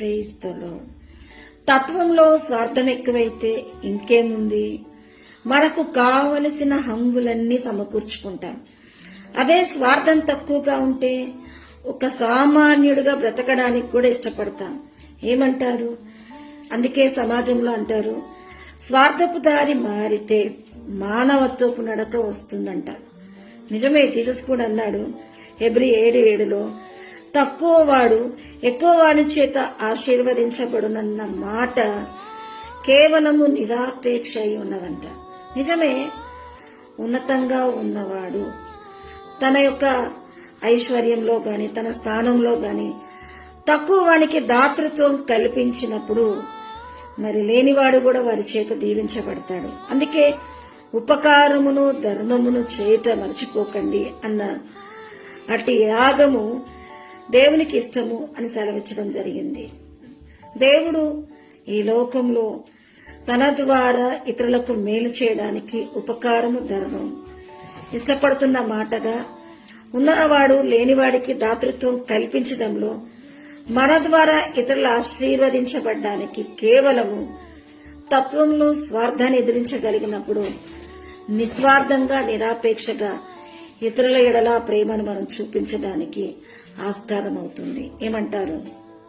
ప్రేయిస్తలో తత్వంలో స్వార్థం ఎక్కువైతే ఇంకేముంది? మనకు కావలసిన హంగులన్నీ సమకూర్చుకుంటాం. అదే స్వార్థం తక్కువగా ఉంటే ఒక సామాన్యుడిగా బ్రతకడానికి కూడా ఇష్టపడతాం. ఏమంటారు? అందుకే సమాజంలో అంటారు స్వార్థపు దారి మారితే మానవత్వపు నడక వస్తుందంట. నిజమే జీసస్ కూడా అన్నాడు ఎబ్రి ఏడు ఏడులో తక్కువ వాడు ఎక్కువ వాని చేత ఆశీర్వదించబడునన్న మాట కేవలము నిరాపేక్ష అయి ఉన్నదంట. నిజమే ఉన్నతంగా ఉన్నవాడు తన యొక్క ఐశ్వర్యంలో గాని తన స్థానంలో గాని తక్కువ వానికి దాతృత్వం కల్పించినప్పుడు మరి లేనివాడు కూడా వారి చేత దీవించబడతాడు. అందుకే ఉపకారమును ధర్మమును చేయట మర్చిపోకండి అన్న అట్టి యాగము దేవునికి ఇష్టము అని సెలవిచ్చడం జరిగింది. దేవుడు ఈ లోకంలో తన ద్వారా ఇతరులకు మేలు చేయడానికి ఉపకారము ధర్మం. ఇష్టపడుతున్న మాటగా ఉన్నవాడు లేనివాడికి దాతృత్వం కల్పించడంలో మన ద్వారా ఇతరులు ఆశీర్వదించబడ్డానికి కేవలము తత్వంలో స్వార్థాన్ని ఎదిరించగలిగినప్పుడు నిస్వార్థంగా నిరాపేక్షగా ఇతరుల ఎడల ప్రేమను మనం చూపించడానికి ఆస్కారం అవుతుంది ఏమంటారు?